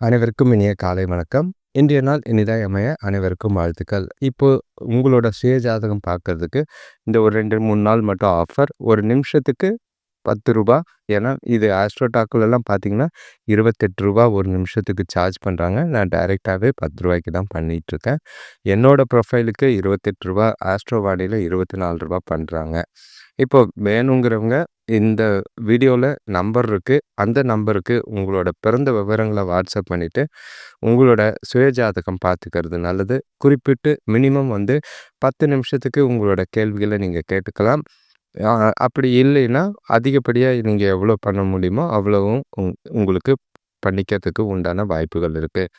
அனைவருக்கும் இனிய காலை வணக்கம். இன்றைய நாள் இனிதாய் அமைய அனைவருக்கும் வாழ்த்துக்கள். இப்போ உங்களோட சுய ஜாதகம் பார்க்கறதுக்கு இந்த ஒரு ரெண்டு மூணு நாள் மட்டும் ஆஃபர் ஒரு நிமிஷத்துக்கு பத்து ரூபா. ஏன்னா இது ஆஸ்ட்ரோடாக்குலெல்லாம் பார்த்தீங்கன்னா இருபத்தெட்டு ரூபா ஒரு நிமிஷத்துக்கு சார்ஜ் பண்ணுறாங்க நான் டைரெக்டாகவே பத்து ரூபாய்க்கு தான் பண்ணிகிட்ருக்கேன் என்னோடய ப்ரொஃபைலுக்கு இருபத்தெட்டு ரூபா ஆஸ்ட்ரோவாடியில் இருபத்தி நாலு ரூபா பண்ணுறாங்க இப்போ வேணுங்கிறவங்க இந்த வீடியோவில் நம்பர் இருக்குது அந்த நம்பருக்கு உங்களோட பிறந்த விவரங்களை வாட்ஸ்அப் பண்ணிவிட்டு உங்களோட சுயஜாதகம் பார்த்துக்கிறது நல்லது. குறிப்பிட்டு மினிமம் வந்து பத்து நிமிஷத்துக்கு உங்களோட கேள்விகளை நீங்கள் கேட்டுக்கலாம். அப்படி இல்லைன்னா அதிகப்படியாக நீங்கள் எவ்வளோ பண்ண முடியுமோ அவ்வளவும் உங்களுக்கு பண்ணிக்கிறதுக்கு உண்டான வாய்ப்புகள் இருக்குது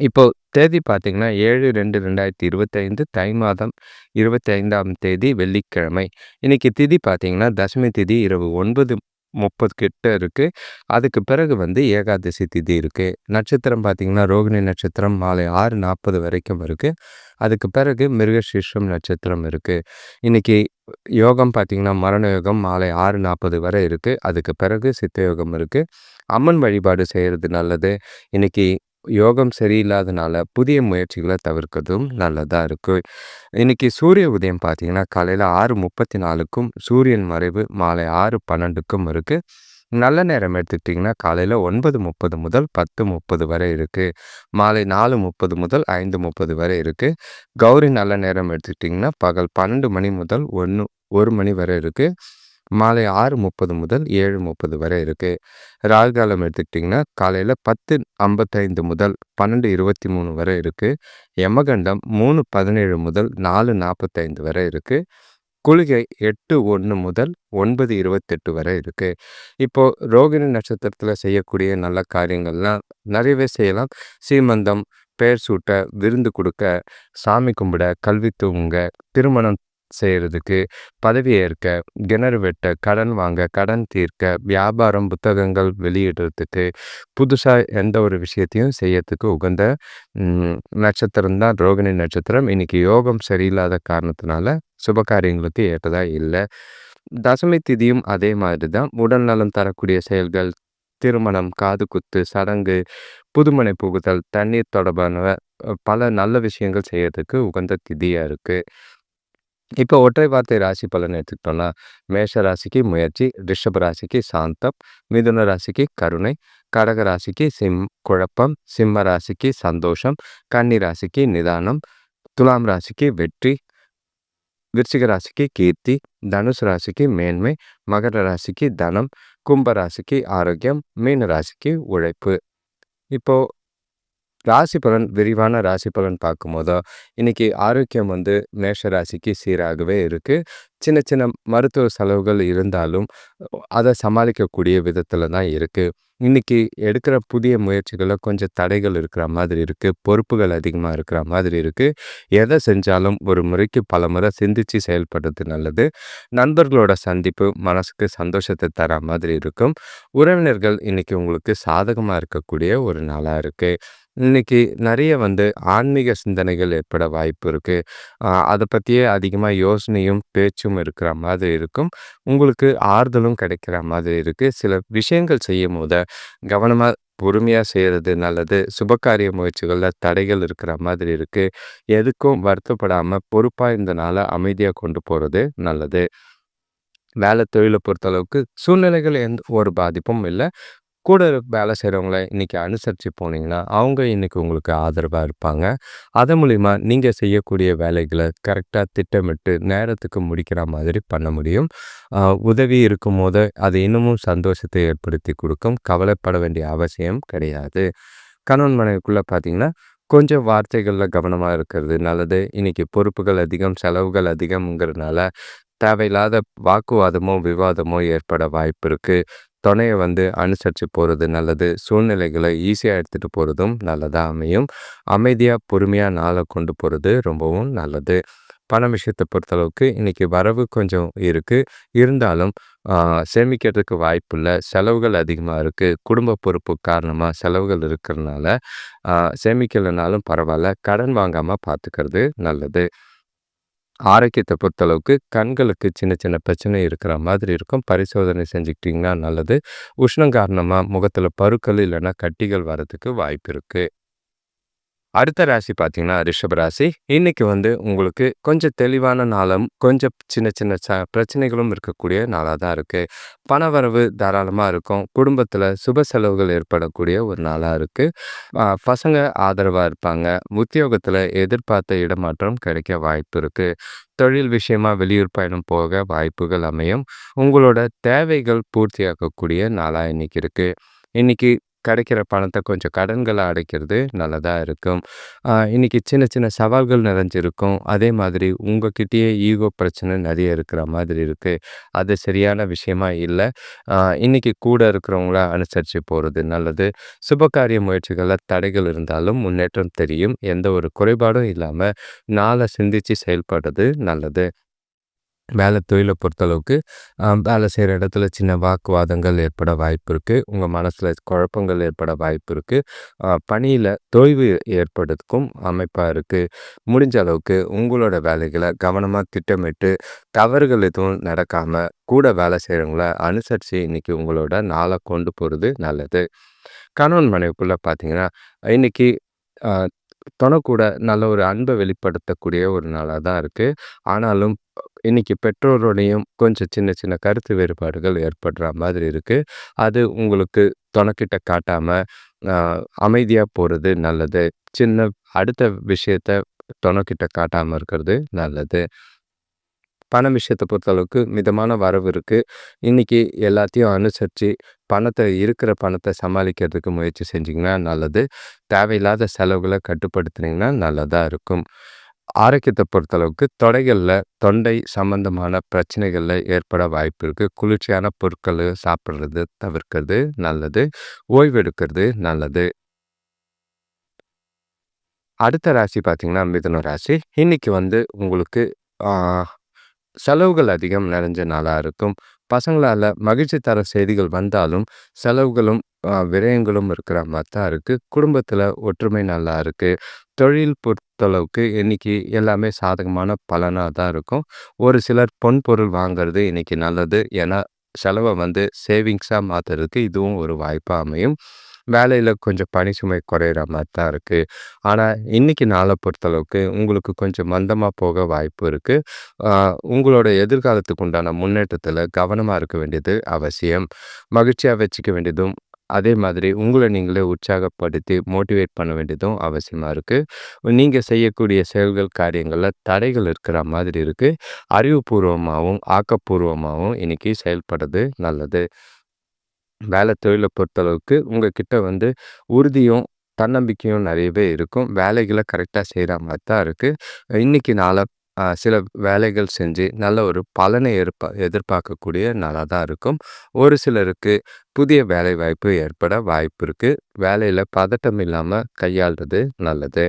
இப்போ தேதி பார்த்தீங்கன்னா ஏழு ரெண்டு ரெண்டாயிரத்தி இருபத்தைந்து தை மாதம் இருபத்தி ஐந்தாம் தேதி வெள்ளிக்கிழமை. இன்னைக்கு திதி பார்த்தீங்கன்னா தசமி திதி இரவு ஒன்பது முப்பது கிட்ட இருக்குது அதுக்கு பிறகு வந்து ஏகாதசி திதி இருக்குது நட்சத்திரம் பார்த்திங்கன்னா ரோகிணி நட்சத்திரம் மாலை ஆறு நாற்பது வரைக்கும் இருக்குது அதுக்கு பிறகு மிருகசீர்ஷம் நட்சத்திரம் இருக்குது இன்றைக்கி யோகம் பார்த்திங்கன்னா மரண யோகம் மாலை ஆறு நாற்பது வரை இருக்குது அதுக்கு பிறகு சித்த யோகம் இருக்குது அம்மன் வழிபாடு செய்கிறது நல்லது. இன்றைக்கி யோகம் சரியில்லாதனால புதிய முயற்சிகளை தவிர்க்கிறதும் நல்லதாக இருக்குது இன்றைக்கி சூரிய உதயம் பார்த்திங்கன்னா காலையில் ஆறு முப்பத்தி நாலுக்கும் சூரியன் மறைவு மாலை ஆறு பன்னெண்டுக்கும் இருக்குது நல்ல நேரம் எடுத்துக்கிட்டிங்கன்னா காலையில் ஒன்பது முப்பது முதல் பத்து முப்பது வரை இருக்குது மாலை நாலு முப்பது முதல் ஐந்து முப்பது வரை இருக்குது கௌரி நல்ல நேரம் எடுத்துக்கிட்டிங்கன்னா பகல் பன்னெண்டு மணி முதல் ஒன்று ஒரு மணி வரை இருக்குது மாலை ஆறு முப்பது முதல் ஏழு முப்பது வரை இருக்குது ராகுகாலம் எடுத்துக்கிட்டிங்கன்னா காலையில் பத்து ஐம்பத்தைந்து முதல் பன்னெண்டு இருபத்தி மூணு வரை இருக்குது யமகண்டம் மூணு பதினேழு முதல் நாலு நாற்பத்தைந்து வரை இருக்குது குளிகை எட்டு ஒன்று முதல் ஒன்பது இருபத்தெட்டு வரை இருக்குது இப்போது ரோகிணி நட்சத்திரத்தில் செய்யக்கூடிய நல்ல காரியங்கள்லாம் நிறையவே செய்யலாம். சீமந்தம் பெயர் சூட்ட விருந்து கொடுக்க சாமி கும்பிட கல்வி தூங்க திருமணம் செய்கிறதுக்கு பதவி ஏற்க கிணறு வெட்ட கடன் வாங்க கடன் தீர்க்க வியாபாரம் புத்தகங்கள் வெளியிடுறதுக்கு புதுசாக எந்த ஒரு விஷயத்தையும் செய்யறதுக்கு உகந்த நட்சத்திரம் தான் ரோகிணி நட்சத்திரம். இன்னைக்கு யோகம் சரியில்லாத காரணத்தினால சுப காரியங்களுக்கு ஏற்றதாக இல்லை. தசமி திதியும் அதே மாதிரி தான். உடல் நலம் தரக்கூடிய செயல்கள் திருமணம் காது குத்து சடங்கு புதுமனை புகுதல் தண்ணீர் தொடர்பான பல நல்ல விஷயங்கள் செய்யறதுக்கு உகந்த திதியாக இருக்குது இப்போ ஒற்றை வார்த்தை ராசி பலன் எடுத்துக்கிட்டோம்னா மேஷ ராசிக்கு முயற்சி ரிஷப ராசிக்கு சாந்தம் மிதுன ராசிக்கு கருணை கடக ராசிக்கு சிம் குழப்பம் சிம்ம ராசிக்கு சந்தோஷம் கன்னி ராசிக்கு நிதானம் துலாம் ராசிக்கு வெற்றி விருச்சிக ராசிக்கு கீர்த்தி தனுசு ராசிக்கு மேன்மை மகர ராசிக்கு தனம் கும்ப ராசிக்கு ஆரோக்கியம் மீன ராசிக்கு உழைப்பு. இப்போ ராசி பலன் விரிவான ராசி பலன் பார்க்கும்போதோ இன்றைக்கி ஆரோக்கியம் வந்து மேஷ ராசிக்கு சீராகவே இருக்குது சின்ன சின்ன மருத்துவ செலவுகள் இருந்தாலும் அதை சமாளிக்கக்கூடிய விதத்தில் தான் இருக்குது இன்றைக்கி எடுக்கிற புதிய முயற்சிகளில் கொஞ்சம் தடைகள் இருக்கிற மாதிரி இருக்குது பொறுப்புகள் அதிகமாக இருக்கிற மாதிரி இருக்குது எதை செஞ்சாலும் ஒரு முறைக்கு பல முறை சிந்தித்து செயல்படுறது நல்லது. நண்பர்களோட சந்திப்பு மனசுக்கு சந்தோஷத்தை தர மாதிரி இருக்கும். உறவினர்கள் இன்றைக்கி உங்களுக்கு சாதகமாக இருக்கக்கூடிய ஒரு நாளாக இருக்குது இன்னைக்கு நிறைய வந்து ஆன்மீக சிந்தனைகள் ஏற்பட வாய்ப்பு இருக்குது அதை பற்றியே அதிகமாக யோசனையும் பேச்சும் இருக்கிற மாதிரி இருக்கும். உங்களுக்கு ஆறுதலும் கிடைக்கிற மாதிரி இருக்குது சில விஷயங்கள் செய்யும் போது கவனமாக பொறுமையாக செய்கிறது நல்லது. சுபகாரிய முயற்சிகளில் தடைகள் இருக்கிற மாதிரி இருக்குது எதுக்கும் வருத்தப்படாமல் பொறுப்பாக இருந்தனால அமைதியாக கொண்டு போகிறது நல்லது. வேலை தொழிலை பொறுத்தளவுக்கு சூழ்நிலைகள் எந்த ஒரு பாதிப்பும் இல்லை. கூட வேலை செய்கிறவங்கள இன்றைக்கி அனுசரித்து போனீங்கன்னா அவங்க இன்றைக்கி உங்களுக்கு ஆதரவாக இருப்பாங்க. அதன் மூலிமா நீங்கள் செய்யக்கூடிய வேலைகளை கரெக்டாக திட்டமிட்டு நேரத்துக்கு முடிக்கிற மாதிரி பண்ண முடியும். உதவி இருக்கும் போது அது இன்னமும் சந்தோஷத்தை ஏற்படுத்தி கொடுக்கும். கவலைப்பட வேண்டிய அவசியம் கிடையாது. கணவன் மனைவிக்குள்ளே பார்த்தீங்கன்னா கொஞ்சம் வார்த்தைகளில் கவனமாக இருக்கிறது நல்லது. இன்றைக்கி பொறுப்புகள் அதிகம் செலவுகள் அதிகம்ங்கிறதுனால தேவையில்லாத வாக்குவாதமோ விவாதமோ ஏற்பட வாய்ப்பு இருக்குது துணையை வந்து அனுசரித்து போகிறது நல்லது. சூழ்நிலைகளை ஈஸியாக எடுத்துகிட்டு போகிறதும் நல்லதாக அமையும். அமைதியாக பொறுமையாக நாளை கொண்டு போகிறது ரொம்பவும் நல்லது. பண விஷயத்தை பொறுத்தளவுக்கு இன்றைக்கி வரவு கொஞ்சம் இருக்குது இருந்தாலும் சேமிக்கிறதுக்கு வாய்ப்பு இல்லை செலவுகள் அதிகமாக இருக்குது குடும்ப பொறுப்பு காரணமாக செலவுகள் இருக்கிறதுனால சேமிக்கலைனாலும் பரவாயில்ல. கடன் வாங்காமல் பார்த்துக்கிறது நல்லது. ஆரோக்கியத்தை பொறுத்தளவுக்கு கண்களுக்கு சின்ன சின்ன பிரச்சனை இருக்கிற மாதிரி இருக்கும். பரிசோதனை செஞ்சுக்கிட்டிங்கன்னா நல்லது. உஷ்ணம் காரணமாக முகத்தில் பருக்கள் இல்லைன்னா கட்டிகள் வரதுக்கு வாய்ப்பு இருக்குது அடுத்த ராசி பார்த்தீங்கன்னா ரிஷப ராசி. இன்னைக்கு வந்து உங்களுக்கு கொஞ்சம் தெளிவான நாளும் கொஞ்சம் சின்ன சின்ன ச பிரச்சனைகளும் இருக்கக்கூடிய நாளாக தான் இருக்குது பணவரவு தாராளமாக இருக்கும். குடும்பத்தில் சுப செலவுகள் ஏற்படக்கூடிய ஒரு நாளாக இருக்குது பசங்க ஆதரவாக இருப்பாங்க. உத்தியோகத்தில் எதிர்பார்த்த இடமாற்றம் கிடைக்க வாய்ப்பு இருக்குது தொழில் விஷயமா வெளியூர் பயணம் போக வாய்ப்புகள் அமையும். உங்களோட தேவைகள் பூர்த்தியாக்கக்கூடிய நாளாக இன்னைக்கு இருக்குது இன்னைக்கு கிடைக்கிற பணத்தை கொஞ்சம் கடன்களை அடைக்கிறது நல்லதாக இருக்கும். இன்றைக்கி சின்ன சின்ன சவால்கள் நிறைஞ்சிருக்கும். அதே மாதிரி உங்ககிட்டயே ஈகோ பிரச்சனை நிறைய இருக்கிற மாதிரி இருக்குது அது சரியான விஷயமா இல்லை. இன்றைக்கி கூட இருக்கிறவங்கள அனுசரித்து போகிறது நல்லது. சுபகாரிய முயற்சிகளில் தடைகள் இருந்தாலும் முன்னேற்றம் தெரியும். எந்த ஒரு குறைபாடும் இல்லாமல் நாளை சிந்தித்து செயல்படுறது நல்லது. வேலை தொழிலை பொறுத்தளவுக்கு வேலை செய்கிற இடத்துல சின்ன வாக்குவாதங்கள் ஏற்பட வாய்ப்பு இருக்குது உங்கள் மனசில் குழப்பங்கள் ஏற்பட வாய்ப்பு இருக்குது பணியில் தொய்வு ஏற்படுறதுக்கும் அமைப்பாக இருக்குது முடிஞ்ச அளவுக்கு உங்களோட வேலைகளை கவனமாக திட்டமிட்டு தவறுகள் எதுவும் நடக்காமல் கூட வேலை செய்கிறவங்கள அனுசரித்து இன்றைக்கி உங்களோட நாளை கொண்டு போகிறது நல்லது. கணவன் மனைவிக்குள்ளே பார்த்தீங்கன்னா இன்றைக்கி தொணக்கூட நல்ல ஒரு அன்பை வெளிப்படுத்தக்கூடிய ஒரு நாளாக தான் இருக்குது ஆனாலும் இன்னைக்கு பெற்றோரோடையும் கொஞ்சம் சின்ன சின்ன கருத்து வேறுபாடுகள் ஏற்படுற மாதிரி இருக்குது அது உங்களுக்கு தொணக்கிட்ட காட்டாமல் அமைதியாக போகிறது நல்லது. சின்ன அடுத்த விஷயத்த தொணக்கிட்ட காட்டாமல் இருக்கிறது நல்லது. பணம் விஷயத்தை பொறுத்தளவுக்கு மிதமான வரவு இருக்குது இன்றைக்கி எல்லாத்தையும் அனுசரித்து பணத்தை இருக்கிற பணத்தை சமாளிக்கிறதுக்கு முயற்சி செஞ்சிங்கன்னா நல்லது. தேவையில்லாத செலவுகளை கட்டுப்படுத்துனீங்கன்னா நல்லதாக இருக்கும். ஆரோக்கியத்தை பொறுத்தளவுக்கு தொடைகளில் தொண்டை சம்பந்தமான பிரச்சனைகளில் ஏற்பட வாய்ப்பு இருக்குது குளிர்ச்சியான பொருட்கள் சாப்பிட்றது தவிர்க்கிறது நல்லது. ஓய்வெடுக்கிறது நல்லது. அடுத்த ராசி பார்த்திங்கன்னா மிதுன ராசி. இன்றைக்கி வந்து உங்களுக்கு செலவுகள் அதிகம் நிறைஞ்ச நாளாக இருக்கும். பசங்களால் மகிழ்ச்சி தர செய்திகள் வந்தாலும் செலவுகளும் விரயங்களும் இருக்கிற மாதிரி தான் இருக்குது குடும்பத்தில் ஒற்றுமை நல்லா இருக்குது தொழில் பொறுத்தளவுக்கு இன்னைக்கு எல்லாமே சாதகமான பலனாக தான் இருக்கும். ஒரு சிலர் பொன் பொருள் வாங்கிறது இன்னைக்கு நல்லது. ஏன்னா செலவை வந்து சேவிங்ஸாக மாற்றுறதுக்கு இதுவும் ஒரு வாய்ப்பாக அமையும். வேலையில் கொஞ்சம் பணி சுமை குறையிற மாதிரி தான் இருக்குது ஆனால் இன்றைக்கி நாளை பொறுத்தளவுக்கு உங்களுக்கு கொஞ்சம் மந்தமாக போக வாய்ப்பு இருக்குது உங்களோட எதிர்காலத்துக்கு உண்டான முன்னேற்றத்தில் கவனமாக இருக்க வேண்டியது அவசியம். மகிழ்ச்சியாக வச்சுக்க வேண்டியதும் அதே மாதிரி உங்களை நீங்களே உற்சாகப்படுத்தி மோட்டிவேட் பண்ண வேண்டியதும் அவசியமாக இருக்குது நீங்கள் செய்யக்கூடிய செயல்கள் காரியங்களில் தடைகள் இருக்கிற மாதிரி இருக்குது அறிவுபூர்வமாகவும் ஆக்கப்பூர்வமாகவும் இன்றைக்கி செயல்படுறது நல்லது. வேலை தொழிலை பொறுத்தளவுக்கு உங்ககிட்ட வந்து உறுதியும் தன்னம்பிக்கையும் நிறையவே இருக்கும். வேலைகளை கரெக்டாக செய்கிற மாதிரி தான் இருக்குது இன்றைக்கி நாளை சில வேலைகள் செஞ்சு நல்ல ஒரு பலனை எதிர்பா எதிர்பார்க்கக்கூடிய நாளாக தான் இருக்கும். ஒரு சிலருக்கு புதிய வேலை வாய்ப்பு ஏற்பட வாய்ப்பு இருக்குது வேலையில் பதட்டம் இல்லாமல் கையாளுறது நல்லது.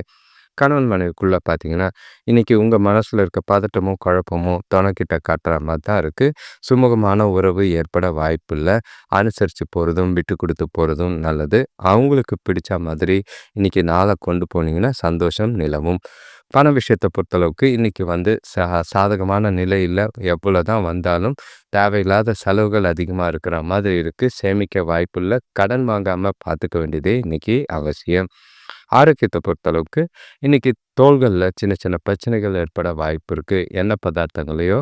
கணவன் மனைவிக்குள்ளே பார்த்தீங்கன்னா இன்றைக்கி உங்கள் மனசில் இருக்க பதட்டமும் குழப்பமும் துணைக்கிட்ட காட்டுற மாதிரி தான் இருக்குது சுமூகமான உறவு ஏற்பட வாய்ப்பு இல்லை. அனுசரித்து போகிறதும் விட்டு கொடுத்து போகிறதும் நல்லது. அவங்களுக்கு பிடிச்ச மாதிரி இன்றைக்கி நாளை கொண்டு போனீங்கன்னா சந்தோஷம் நிலவும். பண விஷயத்தை பொறுத்தளவுக்கு இன்றைக்கி வந்து சா சாதகமான நிலையில் எவ்வளோ தான் வந்தாலும் தேவையில்லாத செலவுகள் அதிகமாக இருக்கிற மாதிரி இருக்குது சேமிக்க வாய்ப்பு இல்லை. கடன் வாங்காமல் பார்த்துக்க வேண்டியதே இன்றைக்கி அவசியம். ஆரோக்கியத்தை பொறுத்தளவுக்கு இன்றைக்கி தோள்களில் சின்ன சின்ன பிரச்சனைகள் ஏற்பட வாய்ப்பு இருக்குது எண்ணெய் பதார்த்தங்களையோ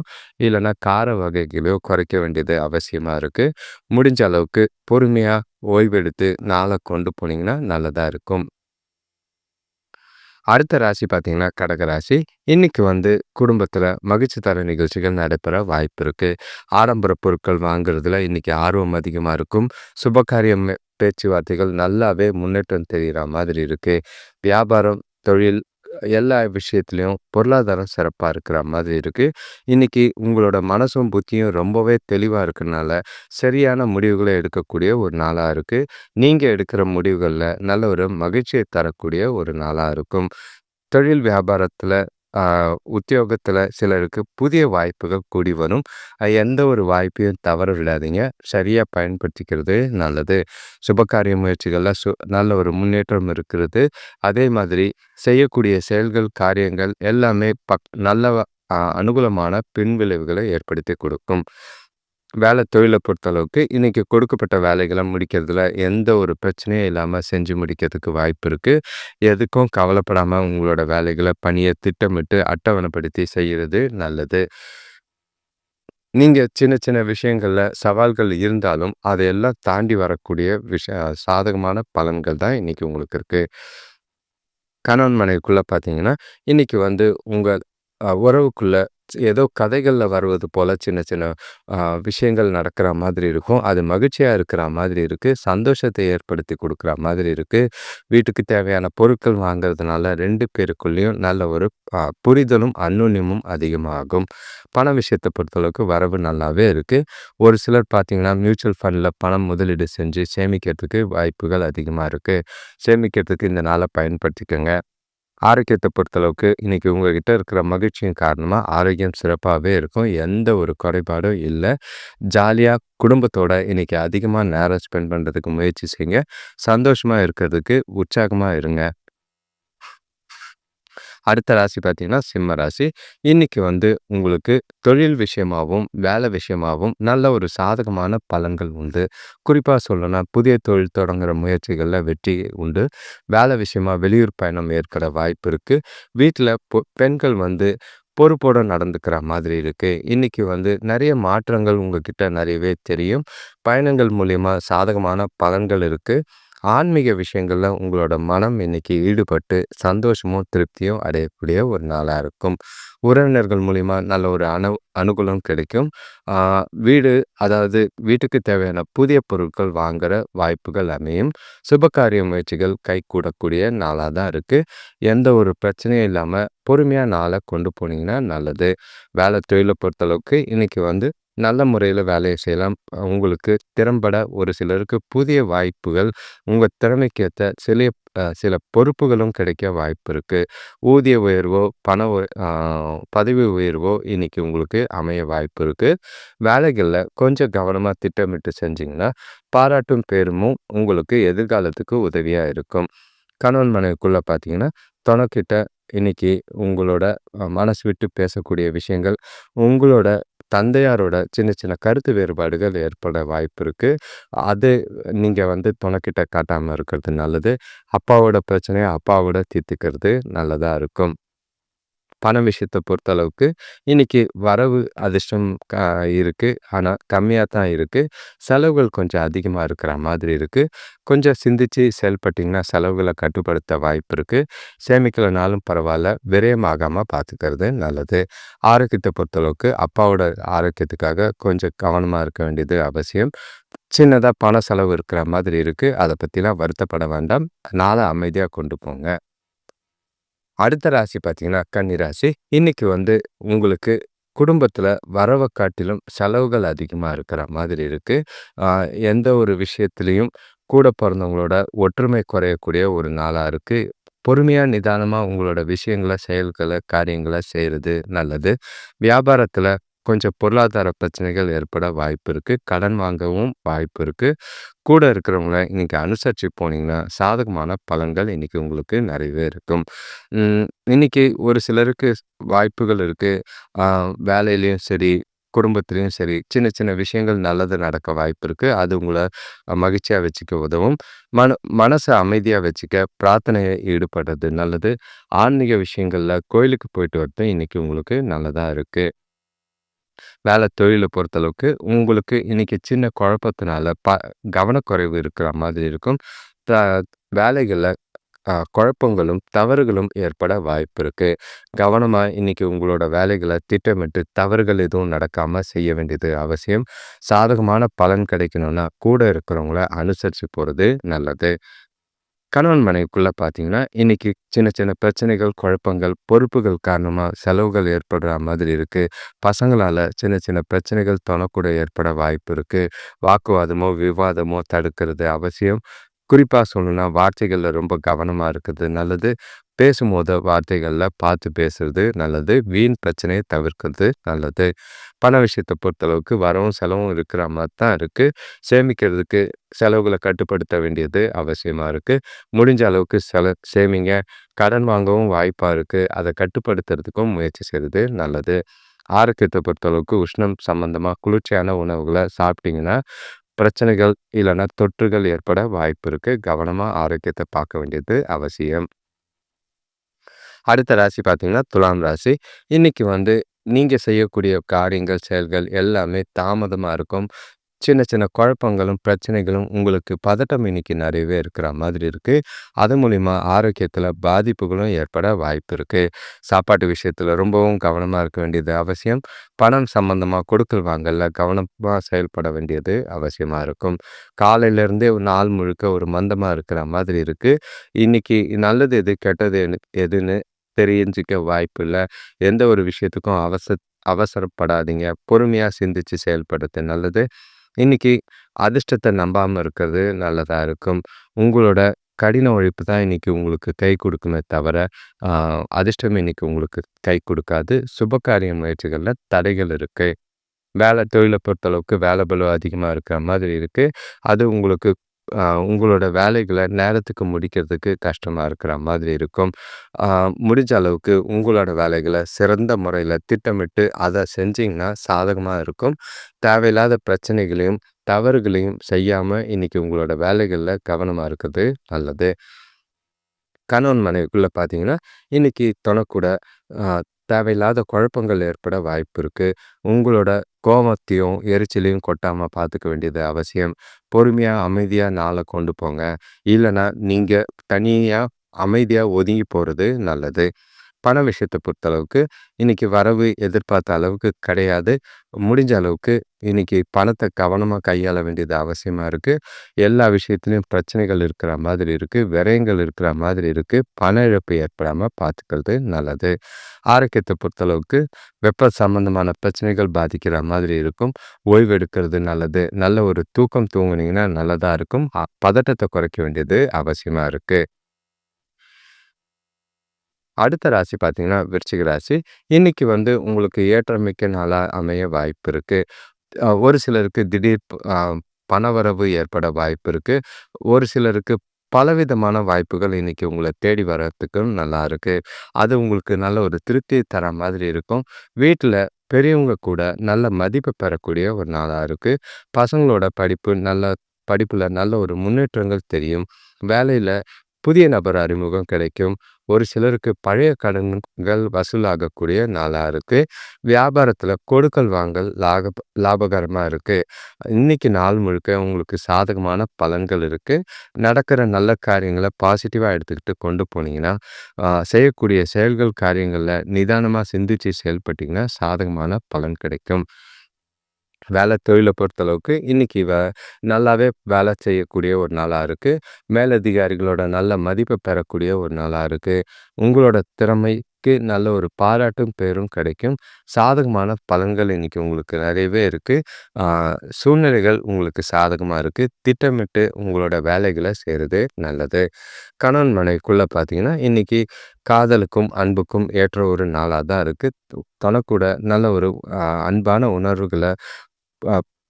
இல்லைன்னா கார வகைகளையோ குறைக்க வேண்டியது அவசியமாக இருக்குது முடிஞ்ச அளவுக்கு பொறுமையாக ஓய்வெடுத்து நாளை கொண்டு போனீங்கன்னா நல்லதாக இருக்கும். அடுத்த ராசி பார்த்தீங்கன்னா கடக ராசி. இன்னைக்கு வந்து குடும்பத்தில் மகிழ்ச்சி தர நிகழ்ச்சிகள் நடைபெற வாய்ப்பு இருக்குது ஆடம்பர பொருட்கள் வாங்குறதுல இன்னைக்கு ஆர்வம் அதிகமாக இருக்கும். சுபகாரியம் பேச்சுவார்த்தைகள் நல்லாவே முன்னேற்றம் தெரிகிற மாதிரி இருக்குது வியாபாரம் தொழில் எல்லா விஷயத்துலையும் பொருளாதாரம் சிறப்பாக இருக்கிற மாதிரி இருக்குது இன்றைக்கி உங்களோட மனசும் புத்தியும் ரொம்பவே தெளிவாக இருக்கிறனால சரியான முடிவுகளை எடுக்கக்கூடிய ஒரு நாளாக இருக்குது நீங்கள் எடுக்கிற முடிவுகளில் நல்ல ஒரு மகிழ்ச்சியை தரக்கூடிய ஒரு நாளாக இருக்கும். தொழில் வியாபாரத்தில் உத்தியோகத்தில் சிலருக்கு புதிய வாய்ப்புகள் கூடி வரும். எந்த ஒரு வாய்ப்பையும் தவற விடாதீங்க. சரியாக பயன்படுத்திக்கிறது நல்லது. சுபகாரிய முயற்சிகளில் சு நல்ல ஒரு முன்னேற்றம் இருக்கிறது. அதே மாதிரி செய்யக்கூடிய செயல்கள் காரியங்கள் எல்லாமே பக் நல்ல அனுகூலமான பின்விளைவுகளை ஏற்படுத்தி கொடுக்கும். வேலை தொழிலை பொறுத்தளவுக்கு இன்றைக்கி கொடுக்கப்பட்ட வேலைகளை முடிக்கிறதுல எந்த ஒரு பிரச்சனையும் இல்லாமல் செஞ்சு முடிக்கிறதுக்கு வாய்ப்பு இருக்குது எதுக்கும் கவலைப்படாமல் உங்களோட வேலைகளை பணியை திட்டமிட்டு அட்டவணைப்படுத்தி செய்கிறது நல்லது. நீங்கள் சின்ன சின்ன விஷயங்களில் சவால்கள் இருந்தாலும் அதையெல்லாம் தாண்டி வரக்கூடிய விஷய சாதகமான பலன்கள் தான் இன்றைக்கி உங்களுக்கு இருக்குது கணவன் மனைவிக்குள்ளே பார்த்தீங்கன்னா இன்றைக்கி வந்து உங்கள் உறவுக்குள்ளே ஏதோ கதைகளில் வருவது போல் சின்ன சின்ன விஷயங்கள் நடக்கிற மாதிரி இருக்கும். அது மகிழ்ச்சியாக இருக்கிற மாதிரி இருக்குது சந்தோஷத்தை ஏற்படுத்தி கொடுக்குற மாதிரி இருக்குது வீட்டுக்கு தேவையான பொருட்கள் வாங்கிறதுனால ரெண்டு பேருக்குள்ளேயும் நல்ல ஒரு புரிதலும் அந்நுன்யமும் அதிகமாகும். பண விஷயத்தை பொறுத்தளவுக்கு வரவு நல்லாவே இருக்குது ஒரு சிலர் பார்த்திங்கன்னா மியூச்சுவல் ஃபண்டில் பணம் முதலீடு செஞ்சு சேமிக்கிறதுக்கு வாய்ப்புகள் அதிகமாக இருக்குது சேமிக்கிறதுக்கு இந்த நாளை பயன்படுத்திக்கோங்க. ஆரோக்கியத்தை பொறுத்தளவுக்கு இன்றைக்கி உங்கள்கிட்ட இருக்கிற மகிழ்ச்சியின் காரணமாக ஆரோக்கியம் சிறப்பாகவே இருக்கும். எந்த ஒரு குறைபாடும் இல்லை. ஜாலியாக குடும்பத்தோட இன்றைக்கி அதிகமாக நேரம் ஸ்பெண்ட் பண்ணுறதுக்கு முயற்சி செய்யுங்க. சந்தோஷமாக இருக்கிறதுக்கு உற்சாகமாக இருங்க. அடுத்த ராசி பார்த்தீங்கன்னா சிம்ம ராசி. இன்னைக்கு வந்து உங்களுக்கு தொழில் விஷயமாகவும் வேலை விஷயமாகவும் நல்ல ஒரு சாதகமான பலன்கள் உண்டு. குறிப்பாக சொல்லணும்னா புதிய தொழில் தொடங்குகிற முயற்சிகளில் வெற்றி உண்டு. வேலை விஷயமா வெளியூர் பயணம் ஏற்கிற வாய்ப்பு இருக்குது வீட்டில் பெண்கள் வந்து பொறுப்போடு நடந்துக்கிற மாதிரி இருக்குது இன்றைக்கி வந்து நிறைய மாற்றங்கள் உங்ககிட்ட நிறையவே தெரியும். பயணங்கள் மூலிமா சாதகமான பலன்கள் இருக்குது ஆன்மீக விஷயங்களில் உங்களோட மனம் இன்னைக்கு ஈடுபட்டு சந்தோஷமும் திருப்தியும் அடையக்கூடிய ஒரு நாளாக இருக்கும். உறவினர்கள் மூலிமா நல்ல ஒரு அனு அனுகூலம் கிடைக்கும். வீடு அதாவது வீட்டுக்கு தேவையான புதிய பொருட்கள் வாங்குகிற வாய்ப்புகள் அமையும். சுபகாரிய முயற்சிகள் கை கூடக்கூடிய நாளாக தான் இருக்குது எந்த ஒரு பிரச்சனையும் இல்லாமல் பொறுமையாக நாளை கொண்டு போனீங்கன்னா நல்லது. வேலை தொழிலை பொறுத்தளவுக்கு இன்றைக்கி வந்து நல்ல முறையில் வேலையை செய்யலாம். உங்களுக்கு திறம்பட ஒரு சிலருக்கு புதிய வாய்ப்புகள் உங்கள் திறமைக்கேற்ற சில சில பொறுப்புகளும் கிடைக்க வாய்ப்பு இருக்குது ஊதிய உயர்வோ பண பதவி உயர்வோ இன்னைக்கு உங்களுக்கு அமைய வாய்ப்பு இருக்குது வேலைகளில் கொஞ்சம் கவனமாக திட்டமிட்டு செஞ்சிங்கன்னா பாராட்டும் பேருமும் உங்களுக்கு எதிர்காலத்துக்கு உதவியாக இருக்கும். கணவன் மனைவிக்குள்ளே பார்த்தீங்கன்னா தொணக்கிட்ட இன்னைக்கு உங்களோட மனசு விட்டு பேசக்கூடிய விஷயங்கள் உங்களோட தந்தையாரோட சின்ன சின்ன கருத்து வேறுபாடுகள் ஏற்பட வாய்ப்பு இருக்குது அது நீங்கள் வந்து துணைக்கிட்ட காட்டாமல் இருக்கிறது நல்லது. அப்பாவோட பிரச்சனையை அப்பாவோட தீர்த்துக்கிறது நல்லதாக இருக்கும். பண விஷயத்தை பொறுத்தளவுக்கு இன்னைக்கு வரவு அதிர்ஷ்டம் க இருக்குது ஆனால் கம்மியாக தான் இருக்குது செலவுகள் கொஞ்சம் அதிகமாக இருக்கிற மாதிரி இருக்குது கொஞ்சம் சிந்திச்சு செயல்பட்டிங்கன்னா செலவுகளை கட்டுப்படுத்த வாய்ப்பு இருக்குது சேமிக்கலைனாலும் பரவாயில்ல. விரயமாகாமல் பார்த்துக்கிறது நல்லது. ஆரோக்கியத்தை பொறுத்தளவுக்கு அப்பாவோட ஆரோக்கியத்துக்காக கொஞ்சம் கவனமாக இருக்க வேண்டியது அவசியம். சின்னதாக பண செலவு இருக்கிற மாதிரி இருக்குது அதை பற்றிலாம் வருத்தப்பட வேண்டாம். நாளை அமைதியாக கொண்டு போங்க. அடுத்த ராசி பார்த்தீங்கன்னா கன்னி ராசி. இன்னைக்கு வந்து உங்களுக்கு குடும்பத்தில் வரவை காட்டிலும் செலவுகள் அதிகமாக இருக்கிற மாதிரி இருக்குது எந்த ஒரு விஷயத்துலையும் கூட பிறந்தவங்களோட ஒற்றுமை குறையக்கூடிய ஒரு நாளாக இருக்குது பொறுமையாக நிதானமாக உங்களோட விஷயங்களை செயல்களை காரியங்களை செய்கிறது நல்லது. வியாபாரத்தில் கொஞ்சம் பொருளாதார பிரச்சனைகள் ஏற்பட வாய்ப்பு இருக்குது கடன் வாங்கவும் வாய்ப்பு இருக்குது கூட இருக்கிறவங்கள இன்றைக்கி அனுசரித்து போனீங்கன்னா சாதகமான பலன்கள் இன்றைக்கி உங்களுக்கு நிறையவே இருக்கும். இன்றைக்கி ஒரு சிலருக்கு வாய்ப்புகள் இருக்குது வேலையிலையும் சரி குடும்பத்துலேயும் சரி சின்ன சின்ன விஷயங்கள் நல்லது நடக்க வாய்ப்பு இருக்குது அது உங்களை மகிழ்ச்சியாக வச்சுக்க உதவும். மன மனசை அமைதியாக வச்சுக்க பிரார்த்தனையை ஈடுபடுறது நல்லது. ஆன்மீக விஷயங்களில் கோயிலுக்கு போயிட்டு வரது இன்றைக்கி உங்களுக்கு நல்லதாக இருக்குது வேலை தொழிலை பொறுத்தளவுக்கு உங்களுக்கு இன்றைக்கி சின்ன குழப்பத்தினால ப கவனக்குறைவு இருக்கிற மாதிரி இருக்கும். த வேலைகளில் குழப்பங்களும் தவறுகளும் ஏற்பட வாய்ப்பு இருக்குது கவனமாக இன்றைக்கி உங்களோட வேலைகளை திட்டமிட்டு தவறுகள் எதுவும் நடக்காமல் செய்ய வேண்டியது அவசியம். சாதகமான பலன் கிடைக்கணும்னா கூட இருக்கிறவங்கள அனுசரித்து போகிறது நல்லது. கணவன் மனைவிக்குள்ளே பார்த்தீங்கன்னா இன்றைக்கி சின்ன சின்ன பிரச்சனைகள் குழப்பங்கள் பொறுப்புகள் காரணமாக செலவுகள் ஏற்படுற மாதிரி இருக்குது பசங்களால் சின்ன சின்ன பிரச்சனைகள் தொணக்கூட ஏற்பட வாய்ப்பு இருக்குது வாக்குவாதமோ விவாதமோ தடுக்கிறது அவசியம். குறிப்பாக சொல்லணும்னா வார்த்தைகளில் ரொம்ப கவனமாக இருக்கிறது நல்லது. பேசும்போது வார்த்தைகளில் பார்த்து பேசுறது நல்லது. வீண் பிரச்சனையை தவிர்க்கிறது நல்லது. பண விஷயத்தை பொறுத்தளவுக்கு வரவும் செலவும் இருக்கிற மாதிரி தான் இருக்குது சேமிக்கிறதுக்கு செலவுகளை கட்டுப்படுத்த வேண்டியது அவசியமாக இருக்குது முடிஞ்ச அளவுக்கு செல சேமிங்க. கடன் வாங்கவும் வாய்ப்பாக இருக்குது அதை கட்டுப்படுத்துறதுக்கும் முயற்சி செய்கிறது நல்லது. ஆரோக்கியத்தை பொறுத்தளவுக்கு உஷ்ணம் சம்பந்தமாக குளிர்ச்சியான உணவுகளை சாப்பிட்டீங்கன்னா பிரச்சனைகள் இல்லைன்னா தொற்றுகள் ஏற்பட வாய்ப்பு இருக்குது கவனமாக ஆரோக்கியத்தை பார்க்க வேண்டியது அவசியம். அடுத்த ராசி பார்த்தீங்கன்னா துலாம் ராசி. இன்னைக்கு வந்து நீங்கள் செய்யக்கூடிய காரியங்கள் செயல்கள் எல்லாமே தாமதமாக இருக்கும். சின்ன சின்ன குழப்பங்களும் பிரச்சனைகளும் உங்களுக்கு பதட்டம் இன்னைக்கு நிறையவே இருக்கிற மாதிரி இருக்குது அது மூலிமா ஆரோக்கியத்தில் பாதிப்புகளும் ஏற்பட வாய்ப்பு இருக்குது சாப்பாட்டு விஷயத்தில் ரொம்பவும் கவனமாக இருக்க வேண்டியது அவசியம். பணம் சம்மந்தமாக கொடுக்கல் வாங்கல கவனமாக செயல்பட வேண்டியது அவசியமாக இருக்கும். காலையிலேருந்தே ஒரு நாள் முழுக்க ஒரு மந்தமாக இருக்கிற மாதிரி இருக்குது இன்றைக்கி நல்லது எது கெட்டது எதுன்னு தெரிஞ்சிக்க வாய்ப்பு இல்லை எந்த ஒரு விஷயத்துக்கும் அவசர அவசரப்படாதீங்க. பொறுமையாக சிந்திச்சு செயல்படுறது நல்லது. இன்னைக்கு அதிர்ஷ்டத்தை நம்பாமல் இருக்கிறது நல்லதாக இருக்கும். உங்களோட கடின உழைப்பு தான் இன்னைக்கு உங்களுக்கு கை கொடுக்குமே தவிர அதிர்ஷ்டம் இன்னைக்கு உங்களுக்கு கை கொடுக்காது. சுபகாரிய முயற்சிகளில் தடைகள் இருக்குது வேலை தொழிலை பொறுத்தளவுக்கு வேலை பலம் அதிகமாக இருக்கிற மாதிரி இருக்குது அது உங்களுக்கு உங்களோட வேலைகளை நேரத்துக்கு முடிக்கிறதுக்கு கஷ்டமாக இருக்கிற மாதிரி இருக்கும். முடிஞ்ச அளவுக்கு உங்களோட வேலைகளை சிறந்த முறையில் திட்டமிட்டு அதை செஞ்சிங்கன்னா சாதகமாக இருக்கும். தேவையில்லாத பிரச்சனைகளையும் தவறுகளையும் செய்யாமல் இன்றைக்கி உங்களோட வேலைகளில் கவனமாக இருக்கிறது நல்லது. கணவன் மனைவிக்குள்ளே பார்த்தீங்கன்னா இன்றைக்கி தொணக்கூட தேவையில்லாத குழப்பங்கள் ஏற்பட வாய்ப்பு இருக்குது உங்களோட கோபத்தையும் எரிச்சலையும் கொட்டாமல் பார்த்துக்க வேண்டியது அவசியம். பொறுமையாக அமைதியாக நாளை கொண்டு போங்க. இல்லைன்னா நீங்கள் தனியாக அமைதியாக ஒதுங்கி போகிறது நல்லது. பண விஷயத்தை பொறுத்தளவுக்கு இன்றைக்கி வரவு எதிர்பார்த்த அளவுக்கு கிடையாது. முடிஞ்ச அளவுக்கு இன்னைக்கு பணத்தை கவனமாக கையாள வேண்டியது அவசியமாக இருக்குது எல்லா விஷயத்துலையும் பிரச்சனைகள் இருக்கிற மாதிரி இருக்குது விரயங்கள் இருக்கிற மாதிரி இருக்குது பண இழப்பு ஏற்படாமல் பார்த்துக்கிறது நல்லது. ஆரோக்கியத்தை பொறுத்தளவுக்கு வெப்ப சம்பந்தமான பிரச்சனைகள் பாதிக்கிற மாதிரி இருக்கும். ஓய்வு எடுக்கிறது நல்லது. நல்ல ஒரு தூக்கம் தூங்குனீங்கன்னா நல்லதாக இருக்கும். பதட்டத்தை குறைக்க வேண்டியது அவசியமாக இருக்குது அடுத்த ராசி பார்த்தீங்கன்னா விருச்சிக ராசி. இன்னைக்கு வந்து உங்களுக்கு ஏற்றமிக்க நாளாக அமைய வாய்ப்பு இருக்குது ஒரு சிலருக்கு திடீர் பணவரவு ஏற்பட வாய்ப்பு இருக்குது ஒரு சிலருக்கு பலவிதமான வாய்ப்புகள் இன்னைக்கு உங்களை தேடி வர்றதுக்கும் நல்லா இருக்குது அது உங்களுக்கு நல்ல ஒரு திருப்தி தர மாதிரி இருக்கும். வீட்டில் பெரியவங்க கூட நல்ல மதிப்பு பெறக்கூடிய ஒரு நாளாக இருக்குது பசங்களோட படிப்பு நல்ல படிப்பில் நல்ல ஒரு முன்னேற்றங்கள் தெரியும். வேலையில் புதிய நபர் அறிமுகம் கிடைக்கும். ஒரு சிலருக்கு பழைய கடன்கள் வசூலாகக்கூடிய நாளாக இருக்குது வியாபாரத்தில் கொடுக்கல் வாங்கல் லாக லாபகரமாக இருக்குது இன்றைக்கி நாள் முழுக்க உங்களுக்கு சாதகமான பலன்கள் இருக்குது நடக்கிற நல்ல காரியங்களை பாசிட்டிவாக எடுத்துக்கிட்டு கொண்டு போனீங்கன்னா செய்யக்கூடிய செயல்கள் காரியங்களில் நிதானமாக சிந்திச்சு செயல்பட்டிங்கன்னா சாதகமான பலன் கிடைக்கும். வேலை தொழிலை பொறுத்தளவுக்கு இன்றைக்கி வே நல்லாவே வேலை செய்யக்கூடிய ஒரு நாளாக இருக்குது மேலதிகாரிகளோட நல்ல மதிப்பை பெறக்கூடிய ஒரு நாளாக இருக்குது உங்களோட திறமைக்கு நல்ல ஒரு பாராட்டும் பேரும் கிடைக்கும். சாதகமான பலன்கள் இன்றைக்கி உங்களுக்கு நிறையவே இருக்குது சூழ்நிலைகள் உங்களுக்கு சாதகமாக இருக்குது திட்டமிட்டு உங்களோட வேலைகளை செய்கிறது நல்லது. கணவன் மனைக்குள்ளே பார்த்தீங்கன்னா இன்றைக்கி காதலுக்கும் அன்புக்கும் ஏற்ற ஒரு நாளாக தான் இருக்குது தனக்கூட நல்ல ஒரு அன்பான உணர்வுகளை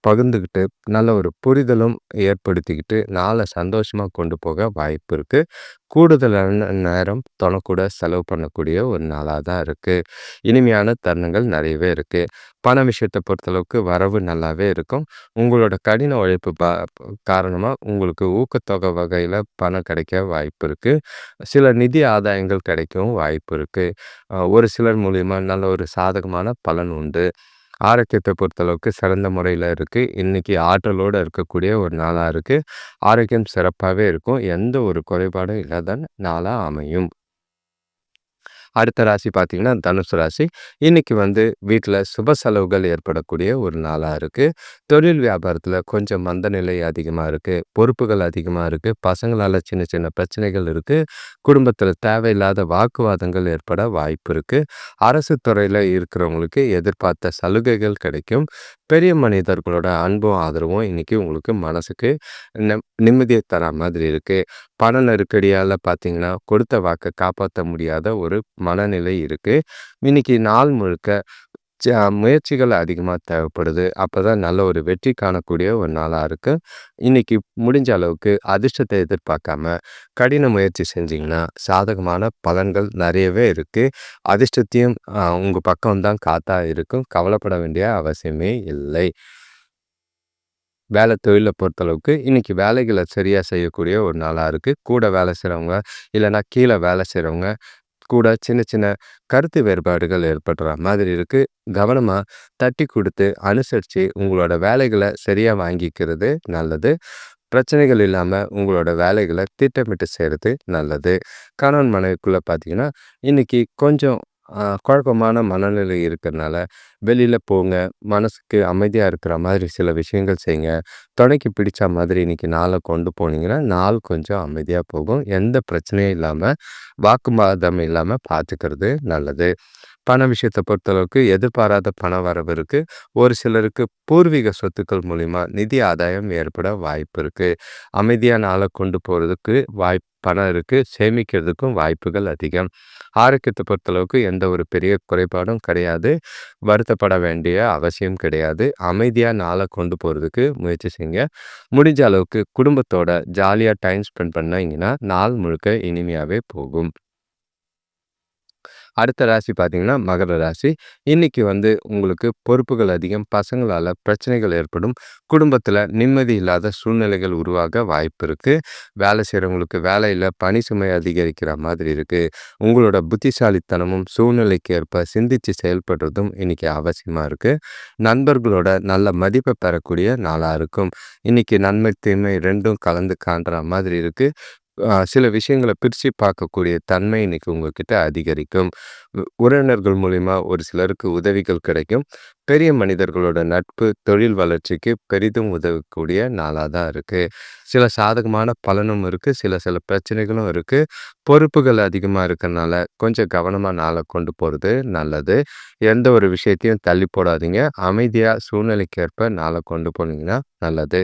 பகிர்ந்துக்கிட்டு நல்ல ஒரு புரிதலும் ஏற்படுத்திக்கிட்டு நாளை சந்தோஷமாக கொண்டு போக வாய்ப்பு இருக்குது கூடுதலான நேரம் தொணக்கூட செலவு பண்ணக்கூடிய ஒரு நாளாக தான் இருக்குது இனிமையான தருணங்கள் நிறையவே இருக்குது பண விஷயத்தை பொறுத்தளவுக்கு வரவு நல்லாவே இருக்கும். உங்களோட கடின உழைப்பு பா காரணமாக உங்களுக்கு ஊக்கத்தொகை வகையில் பணம் கிடைக்க வாய்ப்பு இருக்குது சில நிதி ஆதாயங்கள் கிடைக்கவும் வாய்ப்பு இருக்குது ஒரு சிலர் மூலிமா நல்ல ஒரு சாதகமான பலன் உண்டு. ஆரோக்கியத்தை பொறுத்தளவுக்கு சிறந்த முறையில் இருக்குது இன்றைக்கி ஆற்றலோடு இருக்கக்கூடிய ஒரு நாளாக இருக்குது ஆரோக்கியம் சிறப்பாகவே இருக்கும். எந்த ஒரு குறைபாடும் இல்லாத நாளாக அமையும். அடுத்த ராசி பார்த்தீங்கன்னா தனுசு ராசி. இன்னைக்கு வந்து வீட்டில் சுப செலவுகள் ஏற்படக்கூடிய ஒரு நாளாக இருக்குது தொழில் வியாபாரத்தில் கொஞ்சம் மந்த நிலை அதிகமாக இருக்குது பொறுப்புகள் அதிகமாக இருக்குது பசங்களால் சின்ன சின்ன பிரச்சனைகள் இருக்குது குடும்பத்தில் தேவையில்லாத வாக்குவாதங்கள் ஏற்பட வாய்ப்பு இருக்குது அரசு துறையில் இருக்கிறவங்களுக்கு எதிர்பார்த்த சலுகைகள் கிடைக்கும். பெரிய மனிதர்களோட அன்பும் ஆதரவும் இன்னைக்கு உங்களுக்கு மனசுக்கு நிம்மதியை தர மாதிரி இருக்குது பண நெருக்கடியால் பார்த்தீங்கன்னா கொடுத்த வாக்கை காப்பாற்ற முடியாத ஒரு மனநிலை இருக்குது இன்னைக்கு நாள் முழுக்க முயற்சிகள் அதிகமாக தேவைப்படுது. அப்போ தான் நல்ல ஒரு வெற்றி காணக்கூடிய ஒரு நாளாக இருக்குது இன்னைக்கு முடிஞ்ச அளவுக்கு அதிர்ஷ்டத்தை எதிர்பார்க்காம கடின முயற்சி செஞ்சிங்கன்னா சாதகமான பலன்கள் நிறையவே இருக்குது அதிர்ஷ்டத்தையும் உங்கள் பக்கம் தான் காத்தா இருக்கும். கவலைப்பட வேண்டிய அவசியமே இல்லை. வேலை தொழிலை பொறுத்தளவுக்கு இன்றைக்கி வேலைகளை சரியாக செய்யக்கூடிய ஒரு நாளாக இருக்குது கூட வேலை செய்கிறவங்க இல்லைன்னா கீழே வேலை செய்கிறவங்க கூட சின்ன சின்ன கருத்து வேறுபாடுகள் ஏற்படுற மாதிரி இருக்குது கவனமாக தட்டி கொடுத்து அனுசரித்து உங்களோட வேலைகளை சரியாக வாங்கிக்கிறது நல்லது. பிரச்சனைகள் இல்லாமல் உங்களோட வேலைகளை திட்டமிட்டு செய்கிறது நல்லது. கணவன் மனைவிக்குள்ளே பார்த்தீங்கன்னா இன்றைக்கி கொஞ்சம் குழப்பமான மனநிலை இருக்கிறனால வெளியில் போங்க மனசுக்கு அமைதியாக இருக்கிற மாதிரி சில விஷயங்கள் செய்யுங்க துணைக்கு பிடிச்ச மாதிரி இன்னைக்கு நாளை கொண்டு போனீங்கன்னா நாள் கொஞ்சம் அமைதியாக போகும். எந்த பிரச்சனையும் இல்லாமல் வாக்குவாதம் இல்லாமல் பார்த்துக்கிறது நல்லது. பண விஷயத்தை பொறுத்தளவுக்கு எதிர்பாராத பண வரவு இருக்குது ஒரு சிலருக்கு பூர்வீக சொத்துக்கள் மூலிமா நிதி ஆதாயம் ஏற்பட வாய்ப்பு இருக்குது அமைதியான நாளை கொண்டு போகிறதுக்கு வாய்ப்பு பணம் இருக்குது சேமிக்கிறதுக்கும் வாய்ப்புகள் அதிகம். ஆரோக்கியத்தை பொறுத்தளவுக்கு எந்த ஒரு பெரிய குறைபாடும் கிடையாது. வருத்தப்பட வேண்டிய அவசியம் கிடையாது. அமைதியாக நாளை கொண்டு போகிறதுக்கு முயற்சி செய்யுங்க. முடிஞ்ச அளவுக்கு குடும்பத்தோட ஜாலியாக டைம் ஸ்பெண்ட் பண்ணிங்கன்னா நாள் முழுக்க இனிமையாகவே போகும். அடுத்த ராசி பார்த்தீங்கன்னா மகர ராசி. இன்றைக்கி வந்து உங்களுக்கு பொறுப்புகள் அதிகம் பசங்களால் பிரச்சனைகள் ஏற்படும். குடும்பத்தில் நிம்மதி இல்லாத சூழ்நிலைகள் உருவாக வாய்ப்பு இருக்குது வேலை செய்கிறவங்களுக்கு வேலையில் பணி சுமை அதிகரிக்கிற மாதிரி இருக்குது உங்களோட புத்திசாலித்தனமும் சூழ்நிலைக்கு ஏற்ப சிந்தித்து செயல்படுறதும் இன்னைக்கு அவசியமாக இருக்குது நண்பர்களோட நல்ல மதிப்பை பெறக்கூடிய நாளாக இருக்கும். இன்னைக்கு நன்மை தீமை ரெண்டும் கலந்து காண்ற மாதிரி இருக்குது சில விஷயங்களை பிரித்து பார்க்கக்கூடிய தன்மை இன்னைக்கு உங்ககிட்ட அதிகரிக்கும். உறவினர்கள் மூலிமா ஒரு சிலருக்கு உதவிகள் கிடைக்கும். பெரிய மனிதர்களோட நட்பு தொழில் வளர்ச்சிக்கு பெரிதும் உதவக்கூடிய நாளாக தான் இருக்குது சில சாதகமான பலனும் இருக்குது சில சில பிரச்சனைகளும் இருக்குது பொறுப்புகள் அதிகமாக இருக்கிறனால கொஞ்சம் கவனமாக நாளை கொண்டு போகிறது நல்லது. எந்த ஒரு விஷயத்தையும் தள்ளி போடாதீங்க. அமைதியாக சூழ்நிலைக்கேற்ப நாளை கொண்டு போனீங்கன்னா நல்லது.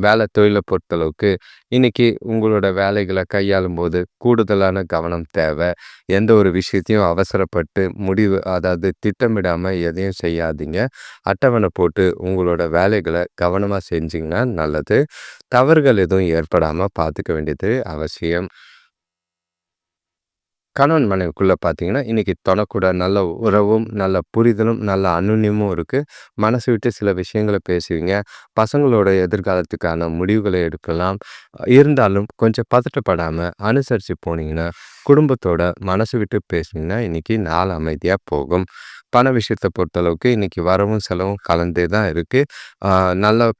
வேலை தொழிலை பொறுத்தளவுக்கு இன்றைக்கி உங்களோட வேலைகளை கையாளும் போது கூடுதலான கவனம் தேவை. எந்த ஒரு விஷயத்தையும் அவசரப்பட்டு முடிவு அதாவது திட்டமிடாமல் எதையும் செய்யாதீங்க. அட்டவணை போட்டு உங்களோட வேலைகளை கவனமாக செஞ்சிங்கன்னா நல்லது. தவறுகள் எதுவும் ஏற்படாமல் பார்த்துக்க வேண்டியது அவசியம். கணவன் மனைவிக்குள்ளே பார்த்தீங்கன்னா இன்றைக்கி தொடக்கூட நல்ல உறவும் நல்ல புரிதலும் நல்ல அனுநியமும் இருக்குது மனசு விட்டு சில விஷயங்களை பேசுவீங்க. பசங்களோட எதிர்காலத்துக்கான முடிவுகளை எடுக்கலாம். இருந்தாலும் கொஞ்சம் பதட்டப்படாமல் அனுசரித்து போனீங்கன்னா குடும்பத்தோட மனசு விட்டு பேசுனீங்கன்னா இன்றைக்கி நாள் அமைதியாக போகும். பண விஷயத்தை பொறுத்தளவுக்கு இன்றைக்கி வரவும் செலவும் கலந்தே தான் இருக்குது நல்ல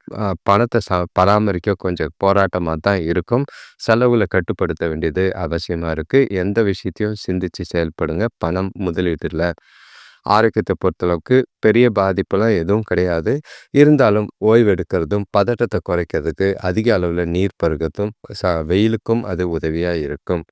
பணத்தை ச பராமரிக்க கொஞ்சம் போராட்டமாக தான் இருக்கும். செலவுகளை கட்டுப்படுத்த வேண்டியது அவசியமாக இருக்குது எந்த விஷயத்தையும் சிந்தித்து செயல்படுங்க. பணம் முதலீட்டில் ஆரோக்கியத்தை பொறுத்தளவுக்கு பெரிய பாதிப்பெல்லாம் எதுவும் கிடையாது. இருந்தாலும் ஓய்வு எடுக்கிறதும் பதட்டத்தை குறைக்கிறதுக்கு அதிக அளவில் நீர் பருகிறதும் ச வெயிலுக்கும் அது உதவியாக இருக்கும்.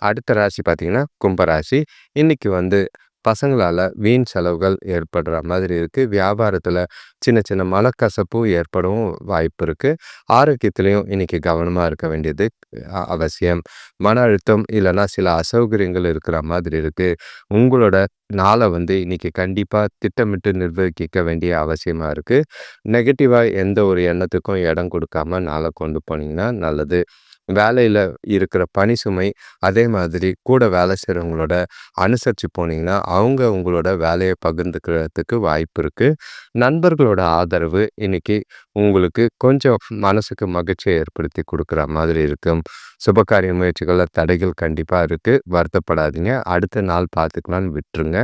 அடுத்த ராசி பார்த்தீங்கன்னா கும்பராசி இன்றைக்கி வந்து பசங்களால் வீண் செலவுகள் ஏற்படுற மாதிரி இருக்குது வியாபாரத்தில் சின்ன சின்ன மலக்கசப்பும் ஏற்படவும் வாய்ப்பு இருக்குது ஆரோக்கியத்துலேயும் இன்றைக்கி கவனமாக இருக்க வேண்டியது அவசியம். மன அழுத்தம் இல்லைன்னா சில அசௌகரியங்கள் இருக்கிற மாதிரி இருக்குது உங்களோட நாளை வந்து இன்றைக்கி கண்டிப்பாக திட்டமிட்டு நிர்வகிக்க வேண்டிய அவசியமாக இருக்குது நெகட்டிவாக எந்த ஒரு எண்ணத்துக்கும் இடம் கொடுக்காம நாளை கொண்டு போனீங்கன்னா நல்லது. வேலையில் இருக்கிற பணி சுமை அதே மாதிரி கூட வேலை செய்கிறவங்களோட அனுசரித்து போனீங்கன்னா அவங்க உங்களோட வேலையை பகிர்ந்துக்கிறதுக்கு வாய்ப்பு இருக்குது நண்பர்களோட ஆதரவு இன்னைக்கு உங்களுக்கு கொஞ்சம் மனசுக்கு மகிழ்ச்சியை ஏற்படுத்தி கொடுக்குற மாதிரி இருக்கும் சுபகாரிய முயற்சிகளில் தடைகள் கண்டிப்பாக இருக்குது வருத்தப்படாதீங்க. அடுத்த நாள் பார்த்துக்கலான்னு விட்டுருங்க.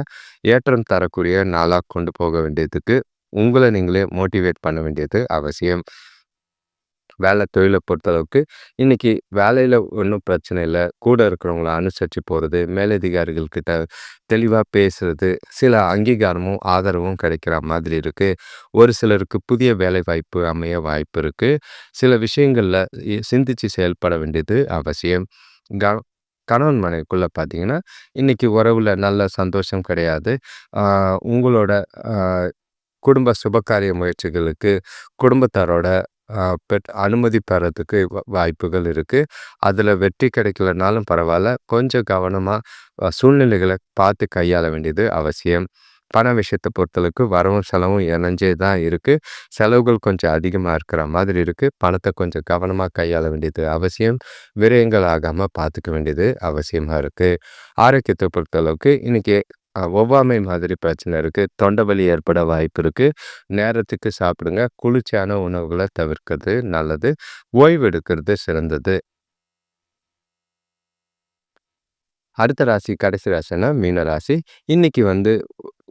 ஏற்றம் தரக்கூடிய நாளாக கொண்டு போக வேண்டியதுக்கு உங்களை நீங்களே மோட்டிவேட் பண்ண வேண்டியது அவசியம். வேலை தொழிலை பொறுத்தளவுக்கு இன்றைக்கி வேலையில் ஒன்றும் பிரச்சனை இல்லை. கூட இருக்கிறவங்கள அனுசரித்து போகிறது மேலதிகாரிகள்கிட்ட தெளிவாக பேசுகிறது சில அங்கீகாரமும் ஆதரவும் கிடைக்கிற மாதிரி இருக்குது ஒரு சிலருக்கு புதிய வேலை வாய்ப்பு அமைய வாய்ப்பு இருக்குது சில விஷயங்களில் சிந்தித்து செயல்பட வேண்டியது அவசியம். க கணவன் மனைவிக்குள்ளே பார்த்தீங்கன்னா இன்றைக்கி உறவில் நல்ல சந்தோஷம் கிடையாது. உங்களோட குடும்ப சுபகாரிய முயற்சிகளுக்கு குடும்பத்தாரோட பெட் அனுமதி பெறதுக்கு வாய்ப்புகள் இருக்குது அதில் வெற்றி கிடைக்கலனாலும் பரவாயில்ல கொஞ்சம் கவனமாக சூழ்நிலைகளை பார்த்து கையாள வேண்டியது அவசியம். பண விஷயத்தை பொறுத்தளவுக்கு வரவும் செலவும் இணைஞ்சே தான் இருக்குது செலவுகள் கொஞ்சம் அதிகமாக இருக்கிற மாதிரி இருக்குது பணத்தை கொஞ்சம் கவனமாக கையாள வேண்டியது அவசியம். விரயங்கள் ஆகாமல் பார்த்துக்க வேண்டியது அவசியமாக இருக்குது ஆரோக்கியத்தை பொறுத்தளவுக்கு இன்றைக்கி ஒவ்வாமை மாதிரி பிரச்சனை இருக்குது தொண்டைவலி ஏற்பட வாய்ப்பு இருக்குது நேரத்துக்கு சாப்பிடுங்க. குளிர்ச்சியான உணவுகளை தவிர்க்கிறது நல்லது. ஓய்வு எடுக்கிறது சிறந்தது. அடுத்த ராசி கடைசி ராசினா மீன ராசி இன்னைக்கு வந்து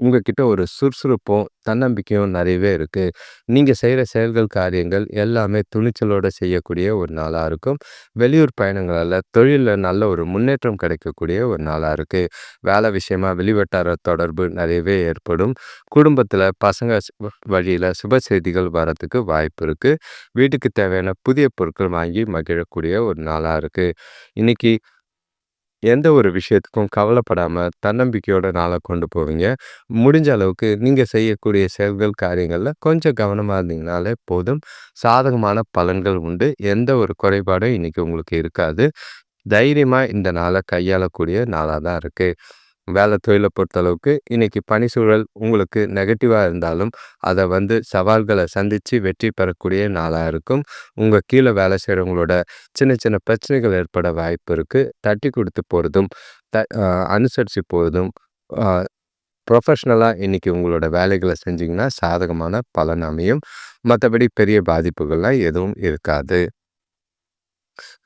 உங்ககிட்ட ஒரு சுறுசுறுப்பும் தன்னம்பிக்கையும் நிறையவே இருக்குது நீங்கள் செய்கிற செயல்கள் காரியங்கள் எல்லாமே துணிச்சலோடு செய்யக்கூடிய ஒரு நாளாக இருக்கும். வெளியூர் பயணங்களால் தொழிலில் நல்ல ஒரு முன்னேற்றம் கிடைக்கக்கூடிய ஒரு நாளாக இருக்குது வேலை விஷயமா வெளிவட்டார தொடர்பு நிறையவே ஏற்படும். குடும்பத்தில் பசங்க வழியில் சுப செய்திகள் வரத்துக்கு வாய்ப்பு இருக்குது வீட்டுக்கு தேவையான புதிய பொருட்கள் வாங்கி மகிழக்கூடிய ஒரு நாளாக இருக்குது இன்றைக்கி எந்த ஒரு விஷயத்துக்கும் கவலைப்படாமல் தன்னம்பிக்கையோட நாளை கொண்டு போவீங்க. முடிஞ்ச அளவுக்கு நீங்கள் செய்யக்கூடிய செயல்கள் காரியங்களில் கொஞ்சம் கவனமாக இருந்தீங்கனாலே போதும். சாதகமான பலன்கள் உண்டு. எந்த ஒரு குறைபாடும் இன்றைக்கி உங்களுக்கு இருக்காது. தைரியமாக இந்த நாளை கையாளக்கூடிய நாளாக தான் இருக்குது வேலை தொழிலை பொறுத்தளவுக்கு இன்றைக்கி பணிச்சூழல் உங்களுக்கு நெகட்டிவாக இருந்தாலும் அதை வந்து சவால்களை சந்தித்து வெற்றி பெறக்கூடிய நாளாக இருக்கும். உங்கள் கீழே வேலை செய்கிறவங்களோட சின்ன சின்ன பிரச்சனைகள் ஏற்பட வாய்ப்பு இருக்குது தட்டி கொடுத்து போகிறதும் த அனுசரித்து போகிறதும் ப்ரொஃபஷ்னலாக இன்றைக்கி உங்களோட வேலைகளை செஞ்சிங்கன்னா சாதகமான பலன் அமையும். மற்றபடி பெரிய பாதிப்புகள்லாம் எதுவும் இருக்காது.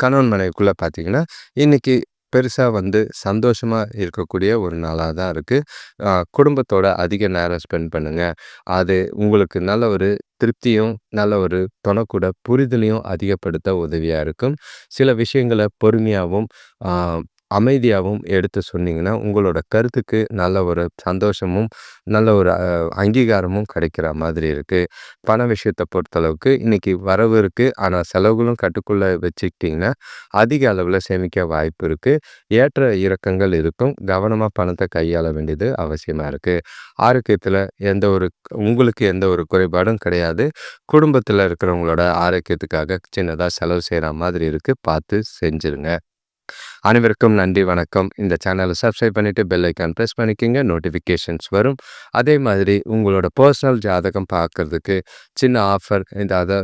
கணவன் மனைவிக்குள்ளே பார்த்தீங்கன்னா இன்றைக்கி பெருசாக வந்து சந்தோஷமாக இருக்கக்கூடிய ஒரு நாளாக தான் இருக்குது குடும்பத்தோட அதிக நேரம் ஸ்பெண்ட் பண்ணுங்கள் அது உங்களுக்கு நல்ல ஒரு திருப்தியும் நல்ல ஒரு துணக்கூட புரிதலையும் அதிகப்படுத்த உதவியாக இருக்கும். சில விஷயங்களை பொறுமையாகவும் அமைதியாகவும் எடுத்து சொன்னீங்கன்னா உங்களோட கருத்துக்கு நல்ல ஒரு சந்தோஷமும் நல்ல ஒரு அங்கீகாரமும் கிடைக்கிற மாதிரி இருக்குது பண விஷயத்தை பொறுத்தளவுக்கு இன்றைக்கி வரவு இருக்குது ஆனால் செலவுகளும் கட்டுக்குள்ளே வச்சுக்கிட்டிங்கன்னா அதிக அளவில் சேமிக்க வாய்ப்பு இருக்குது ஏற்ற இறக்கங்கள் இருக்கும். கவனமாக பணத்தை கையாள வேண்டியது அவசியமாக இருக்குது ஆரோக்கியத்தில் எந்த ஒரு உங்களுக்கு எந்த ஒரு குறைபாடும் கிடையாது. குடும்பத்தில் இருக்கிறவங்களோட ஆரோக்கியத்துக்காக சின்னதாக செலவு செய்கிற மாதிரி இருக்குது பார்த்து செஞ்சுருங்க. அனைவருக்கும் நன்றி வணக்கம். இந்த சேனலை சப்ஸ்கிரைப் பண்ணிவிட்டு பெல் ஐக்கான் ப்ரெஸ் பண்ணிக்கிங்க. நோட்டிஃபிகேஷன்ஸ் வரும். அதே மாதிரி உங்களோட பர்சனல் ஜாதகம் பார்க்குறதுக்கு சின்ன ஆஃபர் இந்த அதை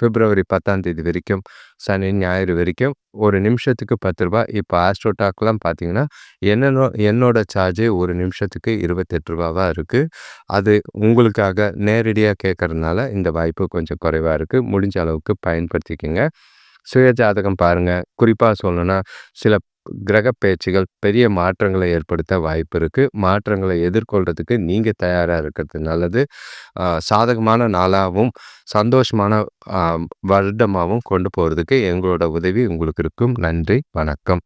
பிப்ரவரி பத்தாம் தேதி வரைக்கும் சனி ஞாயிறு வரைக்கும் ஒரு நிமிஷத்துக்கு பத்து ரூபா இப்போ ஆஸ்ட்ரோடாக்லாம் பார்த்தீங்கன்னா என்னென்ன என்னோட சார்ஜே ஒரு நிமிஷத்துக்கு இருபத்தெட்டு ரூபாவாக இருக்குது அது உங்களுக்காக நேரடியாக கேட்குறதுனால இந்த வாய்ப்பு கொஞ்சம் குறைவாக இருக்குது முடிஞ்ச அளவுக்கு பயன்படுத்திக்கோங்க. சுய ஜாதகம் பாருங்கள் குறிப்பாக சொல்லணும்னா சில கிரக பேச்சுகள் பெரிய மாற்றங்களை ஏற்படுத்த வாய்ப்பு இருக்குது மாற்றங்களை எதிர்கொள்கிறதுக்கு நீங்கள் தயாராக இருக்கிறது நல்லது. சாதகமான நாளாகவும் சந்தோஷமான வருடமாகவும் கொண்டு போகிறதுக்கு எங்களோட உதவி உங்களுக்கு இருக்கும். நன்றி வணக்கம்.